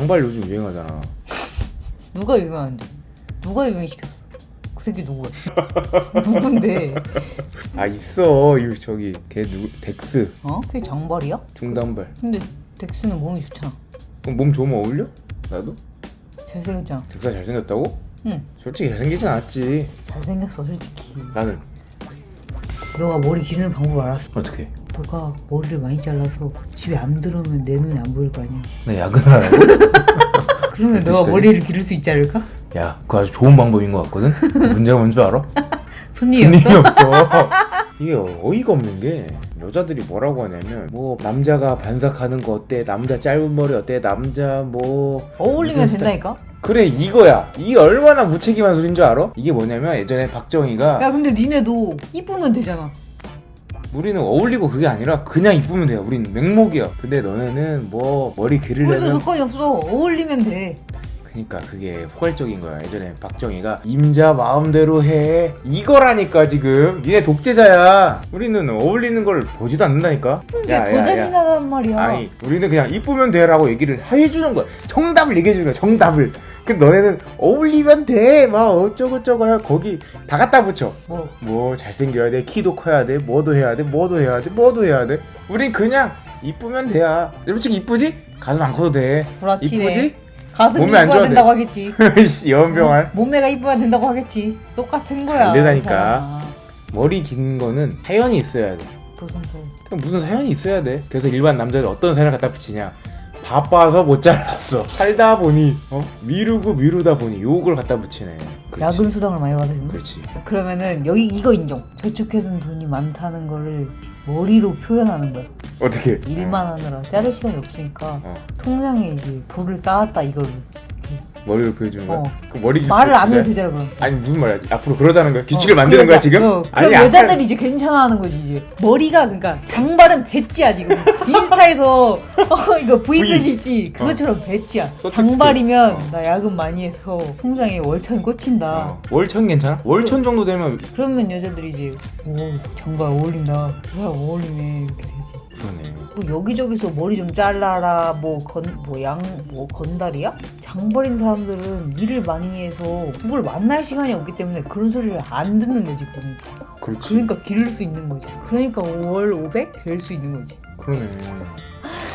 장발 요즘 유행하잖아. 누가 유행하는데? 누가 유행시켰어? 그 새끼 누구야? 누군데? 아 있어 이 저기 걔 누구 덱스 어? 그게 장발이야? 중단발. 근데 덱스는 몸이 좋잖아. 그럼 몸 좋으면 어울려? 나도? 잘생겼잖아. 덱스가 잘생겼다고? 응. 솔직히 잘생기진 않았지. 잘생겼어 솔직히. 나는 너가 머리 기르는 방법 알았어. 어떻게? 너가 머리를 많이 잘라서 집에 안 들어오면 내 눈에 안 보일 거 아니야. 나 야근하라고? 그러면 너가 어떡하지? 머리를 기를 수 있지 않을까? 야 그거 아주 좋은 방법인 것 같거든? 문제가 뭔 줄 알아? 손님이 손님이 없어? 없어. 이게 어이가 없는 게 여자들이 뭐라고 하냐면 뭐 남자가 반삭하는 거 어때? 남자 짧은 머리 어때? 남자 뭐 어울리면 무슨 된다니까? 그래 이거야. 이게 얼마나 무책임한 소린 줄 알아? 이게 뭐냐면 예전에 박정희가 야 근데 니네도 이쁘면 되잖아. 우리는 어울리고 그게 아니라 그냥 이쁘면 돼요. 우리는 맹목이야. 근데 너네는 뭐 머리 우리도 기르려면 조건이 없어. 어울리면 돼. 그러니까 그게 포괄적인 거야. 예전에 박정희가 임자 마음대로 해 이거라니까 지금 니네 독재자야. 우리는 어울리는 걸 보지도 않는다니까. 이게 더 잔인하단 말이야. 아니 우리는 그냥 이쁘면 돼라고 얘기를 해주는 거야. 정답을 얘기해주는 거야. 정답을. 근데 너네는 어울리면 돼. 막 어쩌고 저쩌고 해. 거기 다 갖다 붙여. 뭐 뭐 잘생겨야 돼. 키도 커야 돼. 뭐도 해야 돼. 뭐도 해야 돼. 뭐도 해야 돼. 우린 그냥 이쁘면 돼야. 솔직히 이쁘지? 가슴 안 커도 돼. 이쁘지? 가슴이 몸에 안 이뻐야 좋아도 된다고 하겠지. 씨 연병한. 몸매가 이뻐야 된다고 하겠지. 똑같은 거야. 안 되다니까. 아, 머리 긴 거는 사연이 있어야 돼. 무슨 소리. 그럼 무슨 사연이 있어야 돼. 그래서 일반 남자들 어떤 사연을 갖다 붙이냐. 바빠서 못 잘랐어. 살다 보니 어? 미루고 미루다 보니 요걸 갖다 붙이네. 그렇지. 야근 수당을 많이 받으시면. 그렇지. 그러면은 여기 이거 인정. 저축해둔 돈이 많다는 거를 머리로 표현하는 거야. 어떻게? 일만 하느라 자를 시간이 없으니까 어. 통장에 이제 불을 쌓았다 이거를. 머리로 보여주는 거야? 어. 그 머리 말을 안 해도 진짜? 되잖아 그럼. 아니 무슨 말이야? 앞으로 그러자는 거야? 규칙을 어, 만드는 거야 그러자. 지금? 어, 아니, 그럼 약간- 여자들이 이제 괜찮아 하는 거지 이제 머리가 그러니까 장발은 배지야 지금 인스타에서 어, 이거 V V. 글씨 있지 그것처럼 배지야. 장발이면 어. 나 야근 많이 해서 통장에 월천 꽂힌다 어. 월천 괜찮아? 월천 정도 되면 그러면 여자들이 이제 오 장발 어울린다 그 사람 어울리네 이렇게 되지 그러네. 뭐 여기저기서 머리 좀 잘라라 뭐건뭐양뭐 건달이야? 장발인 사람들은 일을 많이 해서 누굴 만날 시간이 없기 때문에 그런 소리를 안 듣는 거지 그러니까 그렇지. 그러니까 기를 수 있는 거지 그러니까 5월 500 될 수 있는 거지 그러네.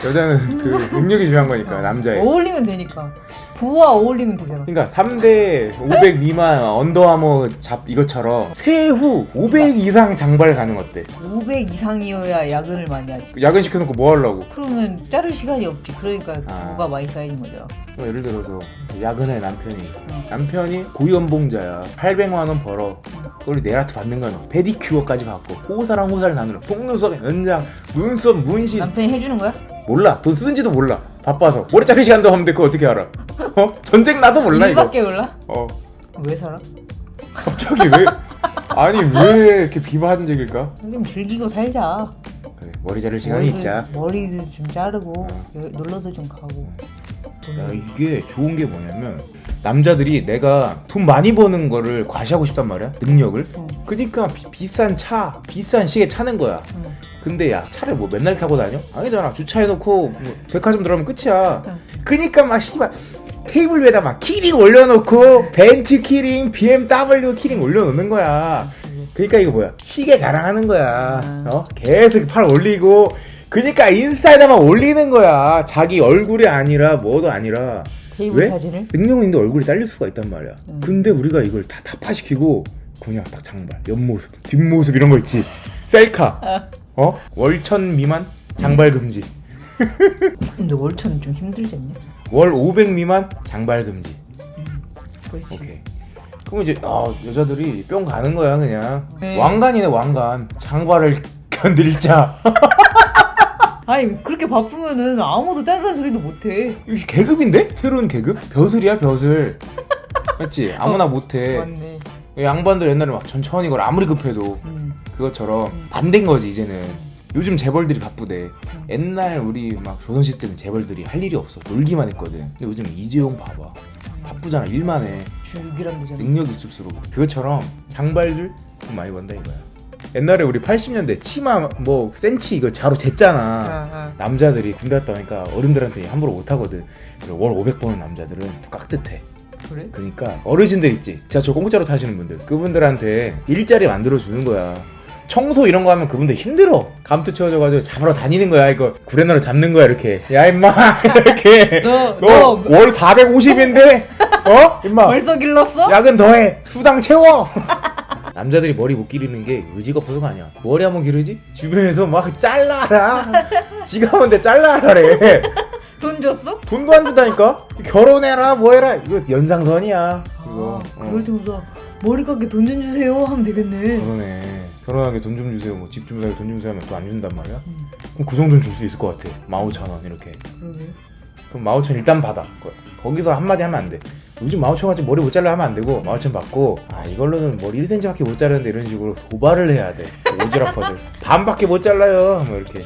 여자는 그 능력이 중요한 거니까 남자의. 어울리면 되니까 부와 어울리면 되잖아 그러니까 3대 500 미만 언더아머 잡 이것처럼 세후 500 이상 장발 가능 어때? 500 이상이어야 야근을 많이 하지 야근 시켜놓고 뭐 하려고? 그러면 자를 시간이 없지 그러니까 아. 부가 많이 쌓이는 거죠 뭐 예를 들어서 야근해 남편이 응. 남편이 고연봉자야 800만 원 벌어 그걸 네라트 받는 거야 페디큐어까지 받고 호사랑 호사를 나누러 속눈썹 연장 눈썹 문신 남편이 해주는 거야? 몰라. 돈 쓰는지도 몰라. 바빠서. 머리 자를 시간도 없는데 그거 어떻게 알아? 어? 전쟁 나도 몰라 이거. 일밖에 몰라? 어. 왜 살아? 갑자기 왜? 아니 왜 이렇게 비바한적일까? 좀 즐기고 살자. 그래, 머리 자를 시간이 머리도- 있자. 머리도 좀 자르고 어. 여- 놀러도 좀 가고. 야, 이게 좋은 게 뭐냐면 남자들이 내가 돈 많이 버는 거를 과시하고 싶단 말이야 능력을. 응. 그니까 비, 비싼 차 비싼 시계 차는 거야. 응. 근데 야 차를 뭐 맨날 타고 다녀? 아니잖아 주차해놓고 뭐 백화점 들어가면 끝이야 응. 그니까 막 씨발 테이블 위에다 막 키링 올려놓고 벤츠 키링 BMW 키링 올려놓는 거야 그니까 이거 뭐야 시계 자랑하는 거야 음. 어 계속 팔 올리고 그니까 인스타에다만 올리는 거야 자기 얼굴이 아니라 뭐도 아니라 왜? 사진을 있는데 얼굴이 잘릴 수가 있단 말이야 음. 근데 우리가 이걸 다 타파시키고 그냥 딱 장발 옆모습 뒷모습 이런 거 있지 셀카 아. 어? 월천 미만 장발 금지. 근데 월천은 좀 힘들지 않냐? 월 500 미만 장발 금지. 그렇지. 오케이. 그럼 이제 아 여자들이 뿅 가는 거야 그냥. 네. 왕관이네 왕관. 장발을 견딜자. 아니 그렇게 바쁘면은 아무도 자르는 소리도 못해. 이게 계급인데? 새로운 계급? 벼슬이야 벼슬. 맞지? 아무나 못해. 맞네 양반들 옛날에 막 천천히 걸 아무리 급해도 음. 그것처럼 음. 반대인 거지 이제는 요즘 재벌들이 바쁘대 음. 옛날 우리 막 조선시대 때는 재벌들이 할 일이 없어 놀기만 했거든 근데 요즘 이재용 봐봐 바쁘잖아 일만 해 능력이 있을수록 그것처럼 장발들 돈 많이 번다 이거야 옛날에 우리 80년대 치마 뭐 센치 이거 자로 쟀잖아. 아, 남자들이 군대 갔다 오니까 어른들한테 함부로 못 하거든. 그리고 월 500 버는 남자들은 또 깍듯해. 그래? 그러니까 어르신들 있지. 지하철 공짜로 타시는 분들. 그분들한테 일자리 만들어 주는 거야. 청소 이런 거 하면 그분들 힘들어. 감투 채워져가지고 잡으러 다니는 거야. 이거 구레나루 잡는 거야 이렇게. 야 임마 이렇게. 너, 너 월 450인데 어? 임마 벌써 길렀어? 야근 더해 수당 채워 남자들이 머리 못 기르는 게 의지가 없어서가 아니야 머리 한번 기르지? 주변에서 막 잘라라 지가 하는데 잘라라래 돈 줬어? 돈도 안 준다니까? 결혼해라 뭐해라. 이거 연장선이야 이거. 아, 그럴 때마다. 머리 깎게 돈좀 주세요 하면 되겠네. 그러네. 결혼하게 돈 좀 주세요. 뭐 집 좀 사게 돈좀 주세요 하면 또 안 준단 말이야? 음, 그럼 그 정도는 줄 수 있을 것 같아. 15,000원 이렇게. 그러게. 그럼 15,000 일단 받아. 거- 거기서 한마디 하면 안돼. 요즘 15,000 가지고 머리 못 잘라 하면 안 되고 15,000 받고 아 이걸로는 머리 1cm밖에 못 자르는데 이런 식으로 도발을 해야 돼. 오지랖퍼들. 반밖에 못 잘라요. 뭐 이렇게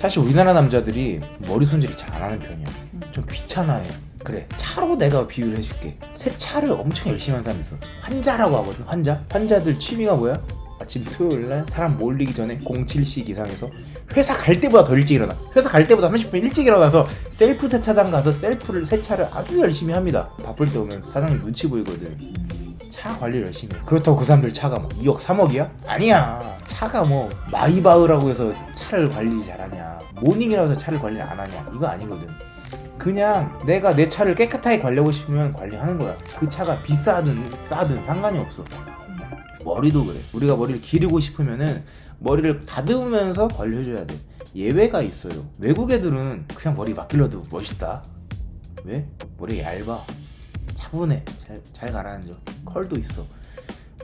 사실 우리나라 남자들이 머리 손질을 잘 안 하는 편이야 좀 귀찮아해. 그래. 차로 내가 비유를 해줄게. 세차를 엄청 열심히 하는 사람 있어. 환자라고 하거든 환자. 환자들 취미가 뭐야? 아침 토요일 날 사람 몰리기 전에 07시 기상해서 회사 갈 때보다 더 일찍 일어나. 회사 갈 때보다 30분 일찍 일어나서 셀프 세차장 가서 셀프를 세차를 아주 열심히 합니다. 바쁠 때 오면 사장님 눈치 보이거든. 차 관리 열심히 해. 그렇다고 그 사람들 차가 뭐 2억 3억이야? 아니야. 차가 뭐 마이바흐라고 해서 차를 관리 잘하냐 모닝이라고 해서 차를 관리 안 하냐 이거 아니거든. 그냥 내가 내 차를 깨끗하게 관리하고 싶으면 관리하는 거야. 그 차가 비싸든 싸든 상관이 없어. 머리도 그래. 우리가 머리를 기르고 싶으면은 머리를 다듬으면서 관리해줘야 돼. 예외가 있어요. 외국 애들은 그냥 머리 막 길러도 멋있다. 왜? 머리가 얇아. 차분해. 잘, 잘 가라앉아. 컬도 있어.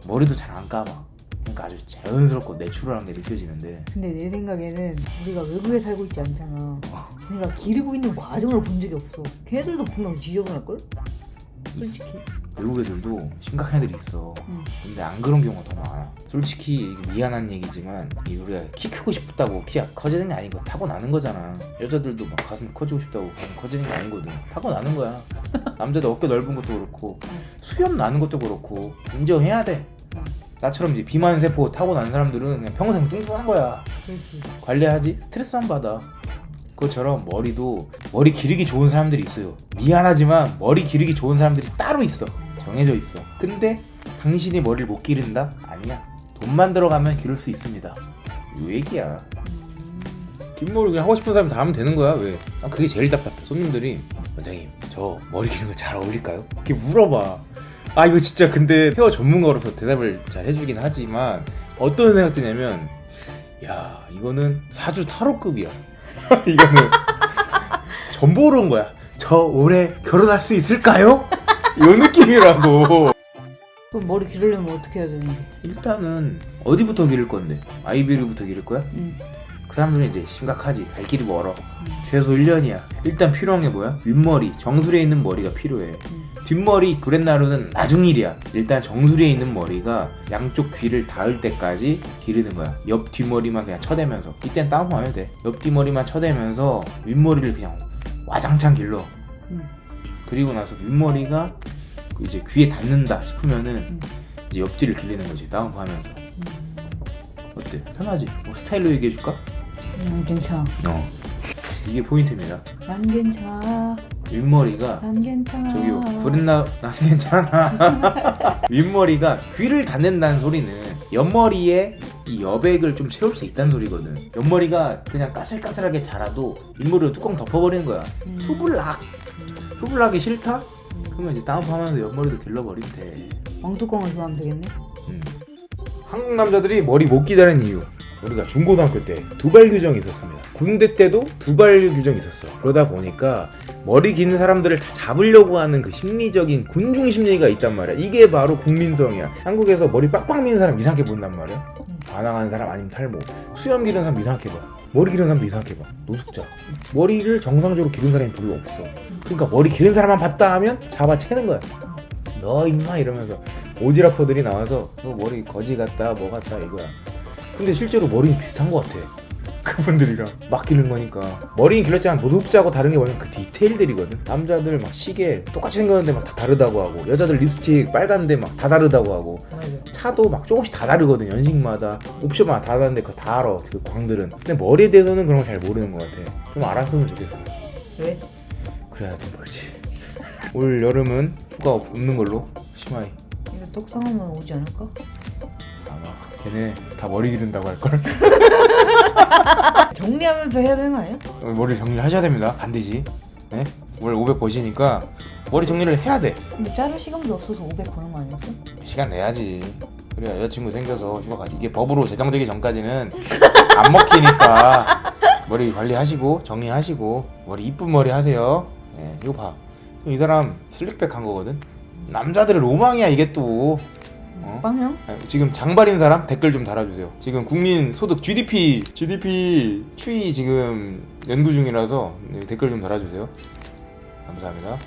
머리도 잘 안 감아 그러니까 아주 자연스럽고 내추럴한 게 느껴지는데 근데 내 생각에는 우리가 외국에 살고 있지 않잖아. 내가 기르고 있는 과정을 본 적이 없어. 걔들도 분명 지저분할걸? 솔직히. 외국 애들도 심각한 애들이 있어 응. 근데 안 그런 경우가 더 많아 솔직히 이게 미안한 얘기지만 이 우리가 키 크고 싶다고 키가 커지는 게 아니고 타고 나는 거잖아 여자들도 막 가슴 커지고 싶다고 가슴 커지는 게 아니거든 타고 나는 거야 남자들 어깨 넓은 것도 그렇고 수염 나는 것도 그렇고 인정해야 돼 나처럼 이제 비만 세포 타고 나는 사람들은 그냥 평생 뚱뚱한 거야. 그렇지. 관리하지? 스트레스 안 받아. 그것처럼 머리도 머리 기르기 좋은 사람들이 있어요. 미안하지만 머리 기르기 좋은 사람들이 따로 있어. 정해져 있어. 근데 당신이 머리를 못 기른다? 아니야. 돈만 들어가면 기를 수 있습니다. 이 얘기야. 긴 머리 그냥 하고 싶은 사람 다 하면 되는 거야 왜? 난 그게 제일 답답해. 손님들이 원장님 저 머리 기르는 거잘 어울릴까요? 이렇게 물어봐 아 이거 진짜 근데 헤어 전문가로서 대답을 잘 해주긴 하지만 어떤 생각 드냐면 야 이거는 사주 타로급이야 이거는 전 보러 온 거야 저 올해 결혼할 수 있을까요? 이 느낌이라고 그럼 머리 기르려면 어떻게 해야 되는데? 일단은 어디부터 기를 건데 아이비리부터 기를 거야? 응. 그 사람들은 이제 심각하지. 갈 길이 멀어. 최소 1년이야. 일단 필요한 게 뭐야? 윗머리. 정수리에 있는 머리가 필요해. 뒷머리 구렛나루는 나중 일이야. 일단 정수리에 있는 머리가 양쪽 귀를 닿을 때까지 기르는 거야. 옆 뒷머리만 그냥 쳐대면서. 이땐 다운해야 돼 옆 뒷머리만 쳐대면서 윗머리를 그냥 와장창 길러. 응. 그리고 나서 윗머리가 그 이제 귀에 닿는다 싶으면은 음. 이제 옆뒤를 길리는 거지. 다운하면서. 어때? 편하지? 뭐 스타일로 얘기해 줄까? 음, 괜찮아. 어 이게 포인트입니다 난 괜찮아. 윗머리가 난 괜찮아. 저기요 구렛나 난 괜찮아 윗머리가 귀를 닿는다는 소리는 옆머리에 이 여백을 좀 채울 수 있다는 소리거든 옆머리가 그냥 까슬까슬하게 자라도 윗머리로 뚜껑 덮어버리는 거야 음. 투블락 투블락이 싫다? 그러면 이제 다운하면서 옆머리도 길러버리면 돼 왕뚜껑을 좋아하면 되겠네. 음. 한국 남자들이 머리 못 기다는 이유. 우리가 중고등학교 때 두발 규정이 있었습니다. 군대 때도 두발 규정이 있었어. 그러다 보니까 머리 긴 사람들을 다 잡으려고 하는 그 심리적인 군중 심리가 있단 말이야. 이게 바로 국민성이야. 한국에서 머리 빡빡 미는 사람 이상하게 본단 말이야. 반항하는 사람 아니면 탈모. 수염 기른 사람 이상하게 봐. 머리 기른 사람도 이상하게 봐. 노숙자. 머리를 정상적으로 기른 사람이 별로 없어. 그러니까 머리 기른 사람만 봤다 하면 잡아채는 거야. 너 임마 이러면서 오지라퍼들이 나와서 너 머리 거지 같다 뭐 같다 이거야. 근데 실제로 머리는 비슷한 것 같아. 그분들이랑? 막 기른 거니까. 머리는 길렀지만 노숙자하고 다른 게 뭐냐면 그 디테일들이거든. 남자들 막 시계 똑같이 생겼는데 막 다 다르다고 하고 여자들 립스틱 빨간데 막 다 다르다고 하고. 차도 막 조금씩 다 다르거든 연식마다. 옵션마다 다 다른데 그거 다 알아 그 광들은. 근데 머리에 대해서는 그런 걸잘 모르는 것 같아. 좀 알았으면 좋겠어. 왜? 그래야 좀 벌지. 올 여름은 휴가 없- 없는 걸로. 심하이 똑똑하면 오지 않을까? 아마 걔네 다 머리 기른다고 할걸 정리하면서 해야 되는 거 아니야? 어, 머리 정리를 하셔야 됩니다 반드시 네? 월 500 버시니까 머리 정리를 해야 돼 근데 자를 시간도 없어서 500 버는 거 아니었어? 시간 내야지 그래야 여자친구 생겨서 휴가 가지 이게 법으로 제정되기 전까지는 안 먹히니까 머리 관리하시고 정리하시고 머리 이쁜 머리 하세요 네, 이거 봐이 사람 슬릭백 한 거거든 남자들의 로망이야 이게 또 어? 빵형? 아니, 지금 장발인 사람 댓글 좀 달아주세요. 지금 국민 소득 GDP GDP 추이 지금 연구 중이라서 네, 댓글 좀 달아주세요. 감사합니다.